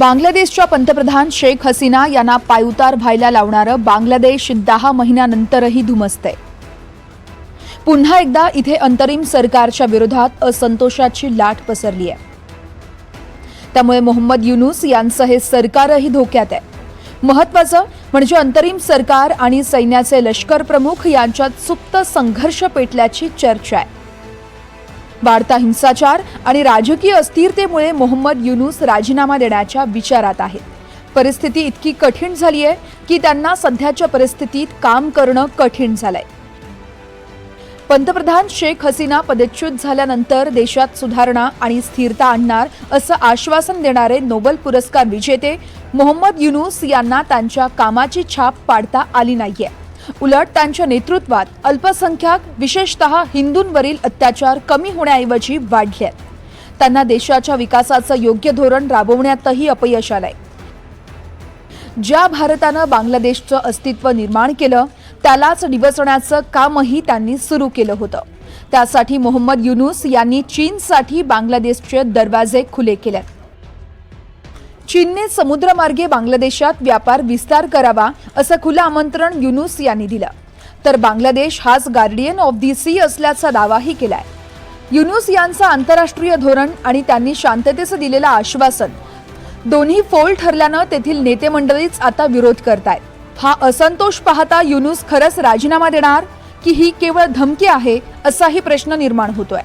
बांगलादेशच्या पंतप्रधान शेख हसीना यांना पायउतार व्हायला लावणारं बांगलादेश दहा महिन्यानंतरही धुमसतंय पुन्हा एकदा इथे अंतरिम सरकारच्या विरोधात असंतोषाची लाट पसरली आहे. त्यामुळे मोहम्मद युनुस यांचं हे सरकारही धोक्यात आहे. महत्वाचं म्हणजे अंतरिम सरकार आणि सैन्याचे लष्कर प्रमुख यांच्यात सुप्त संघर्ष पेटल्याची चर्चा आहे. वाढता हिंसाचार आणि राजकीय अस्थिरतेमुळे मोहम्मद युनूस राजीनामा देण्याच्या विचारात आहेत. परिस्थिती इतकी कठीण झाली आहे की त्यांना सध्याच्या परिस्थितीत काम करणं कठीण झालंय. पंतप्रधान शेख हसीना पदच्युत झाल्यानंतर देशात सुधारणा आणि स्थिरता आणणार असं आश्वासन देणारे नोबेल पुरस्कार विजेते मोहम्मद युनूस यांना त्यांच्या कामाची छाप पाडता आली नाहीये. उलट त्यांच्या नेतृत्वात अल्पसंख्याक विशेषतः हिंदूंवरील अत्याचार कमी होण्याऐवजी वाढले आहेत. त्यांना देशाच्या विकासाचं योग्य धोरण राबवण्यातही अपयश आलंय. ज्या भारतानं बांगलादेशचं अस्तित्व निर्माण केलं त्यालाच डिवचण्याचं कामही त्यांनी सुरू केलं होतं. त्यासाठी मोहम्मद युनुस यांनी चीनसाठी बांगलादेशचे दरवाजे खुले केलेत. चीनने समुद्रमार्गे बांगलादेशात व्यापार विस्तार करावा असं खुलं आमंत्रण युनुस यांनी दिलं. तर बांगलादेश हाच गार्डियन ऑफ दी सी असल्याचा दावाही केलाय. युनुस यांचं आंतरराष्ट्रीय धोरण आणि त्यांनी शांततेचं दिलेलं आश्वासन दोन्ही फोल ठरल्यानं तेथील नेते मंडळीच आता विरोध करतायत. हा असंतोष पाहता युनुस खरंच राजीनामा देणार की ही केवळ धमकी आहे असाही प्रश्न निर्माण होतोय.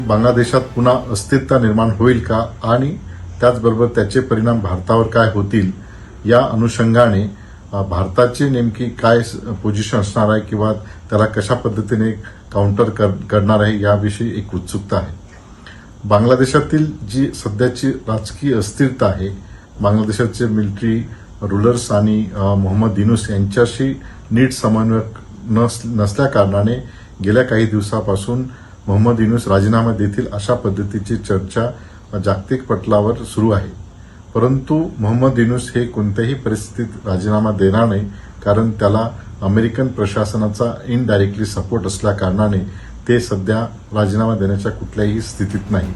बांगलादेशात पुन्हा अस्थिरता निर्माण होईल का आणि त्याचबरोबर त्याचे परिणाम भारतावर काय होतील या अनुषंगाने भारताची नेमकी काय पोझिशन असणार आहे किंवा त्याला कशा पद्धतीने काउंटर कर- करणार आहे याविषयी एक उत्सुकता आहे. बांगलादेशातील जी सध्याची राजकीय अस्थिरता आहे बांगलादेशाचे मिलिटरी रुलर्स आणि मोहम्मद युनुस यांच्याशी नीट समन्वय नस नसल्या कारणाने गेल्या काही दिवसापासून मोहम्मद युनुस राजीनामा देतील अशा पद्धतीची चर्चा जागतिक पटलावर सुरू आहे. परंतु मोहम्मद युनुस हे कोणत्याही परिस्थितीत राजीनामा देणार नाही कारण त्याला अमेरिकन प्रशासनाचा इनडायरेक्टली सपोर्ट असल्या कारणाने ते सध्या राजीनामा देण्याच्या कुठल्याही स्थितीत नाही.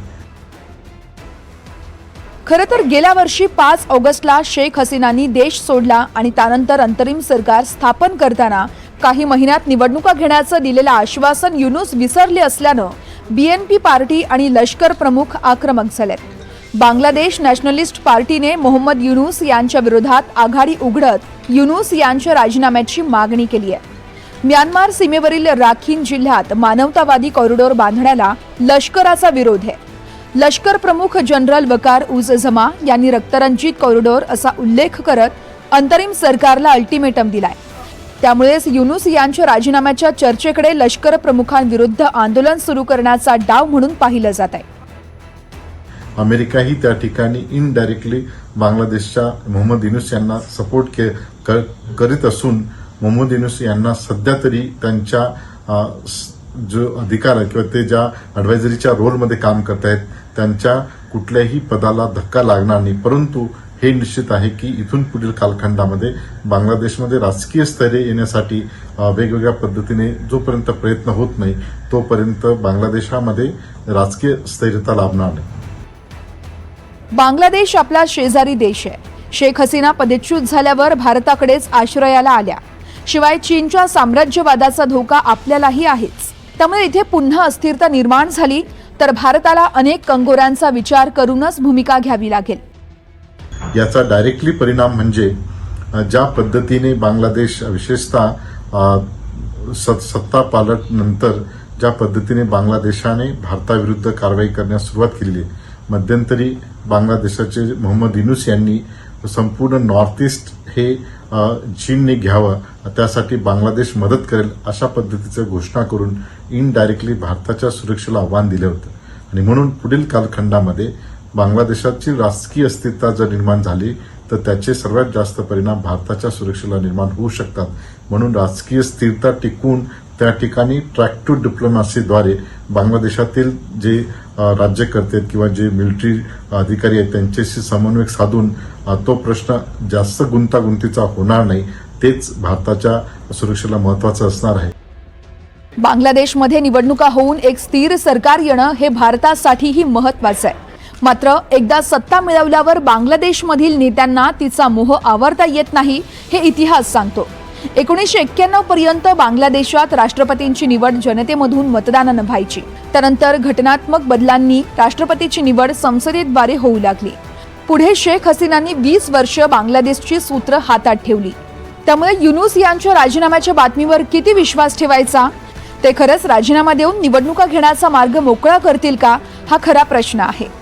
खरं तर गेल्या वर्षी पाच ऑगस्टला शेख हसीनांनी देश सोडला आणि त्यानंतर अंतरिम सरकार स्थापन करताना काही महिन्यात निवडणुका घेण्याचं दिलेलं आश्वासन युनुस विसरले असल्यानं बीएनपी पार्टी आणि लष्कर प्रमुख आक्रमक झालेत. बांगलादेश नॅशनलिस्ट पार्टीने मोहम्मद युनूस यांच्या विरोधात आघाडी उघडत युनूस यांच्या राजीनाम्याची मागणी केली आहे. म्यानमार सीमेवरील राखीन जिल्ह्यात मानवतावादी कॉरिडॉर बांधण्याला लष्कराचा विरोध आहे. लष्कर प्रमुख जनरल वकार उज जमा यांनी रक्तरंजित कॉरिडॉर असा उल्लेख करत अंतरिम सरकारला अल्टिमेटम दिलाय. त्यामुळेच युनुस यांच्या राजीनाम्याच्या चर्चेकडे लष्कर प्रमुखांविरुद्ध आंदोलन सुरू करण्याचा डाव म्हणून पाहिलं जात आहे. अमेरिकाही त्या ठिकाणी इनडायरेक्टली बांगलादेशच्या मोहम्मद युनुस यांना सपोर्ट के कर- करीत असून मोहम्मद युनुस यांना सध्या तरी त्यांच्या जो अधिकार आहे किंवा ते ज्या अडवायझरीच्या रोलमध्ये काम करत आहेत त्यांच्या कुठल्याही पदाला धक्का लागणार नाही. परंतु हे निश्चित आहे की इथून पुढील कालखंडामध्ये बांगलादेशमध्ये राजकीय स्थैर्य येण्यासाठी वेगवेगळ्या पद्धतीने जोपर्यंत प्रयत्न होत नाही तोपर्यंत बांगलादेशामध्ये राजकीय स्थैर्यता लाभणार नाही. बांगलादेश आपला शेजारी देश आहे. शेख हसीना पदच्युत झाल्यावर भारताकडेच आश्रयाला आल्या. शिवाय चीनच्या साम्राज्यवादाचा धोका आपल्यालाही आहेच. त्यामुळे इथे पुन्हा अस्थिरता निर्माण झाली तर भारताला अनेक कंगोऱ्यांचा विचार करूनच भूमिका घ्यावी लागेल. याचा डायरेक्टली परिणाम म्हणजे ज्या पद्धतीने बांगलादेश विशेषतः सत सत्ता पालट नंतर ज्या पद्धतीने बांगलादेशाने भारताविरुद्ध कारवाई करण्यास सुरुवात केली आहे. मध्यंतरी बांगलादेशाचे मोहम्मद युनुस यांनी संपूर्ण नॉर्थ ईस्ट हे चीनने घ्यावं त्यासाठी बांगलादेश मदत करेल अशा पद्धतीचं घोषणा करून इनडायरेक्टली भारताच्या सुरक्षेला आव्हान दिलं होतं. आणि म्हणून पुढील कालखंडामध्ये बांगलादेशाची राजकीय अस्थिरता जर निर्माण झाली तर त्याचे सर्वात जास्त परिणाम भारताच्या सुरक्षेला निर्माण होऊ शकतात. म्हणून राजकीय स्थिरता टिकून त्या ठिकाणी ट्रॅक टू डिप्लोमॅसीद्वारे बांगलादेशातील जे राज्यकर्ते आहेत किंवा जे मिलिटरी अधिकारी आहेत त्यांच्याशी समन्वय साधून तो प्रश्न जास्त गुंतागुंतीचा होणार नाही. तेच भारताच्या सुरक्षेला महत्वाचं असणार आहे. बांगलादेशमध्ये निवडणुका होऊन एक स्थिर सरकार येणं हे भारतासाठीही महत्वाचं आहे. मात्र एकदा सत्ता मिळवल्यावर बांगलादेशमधील नेत्यांना तिचा मोह आवरता येत नाही हे इतिहास सांगतो. एकोणीसशे एक्क्याण्णव पर्यंत बांगलादेशात राष्ट्रपतींची निवड जनतेमधून मतदानानं व्हायची. त्यानंतर घटनात्मक बदलांनी राष्ट्रपतीची निवड संसदेद्वारे होऊ लागली. पुढे शेख हसीनांनी वीस वर्ष बांगलादेशची सूत्र हातात ठेवली. त्यामुळे युनुस यांच्या राजीनाम्याच्या बातमीवर किती विश्वास ठेवायचा? ते खरंच राजीनामा देऊन निवडणुका घेण्याचा मार्ग मोकळा करतील का? हा खरा प्रश्न आहे.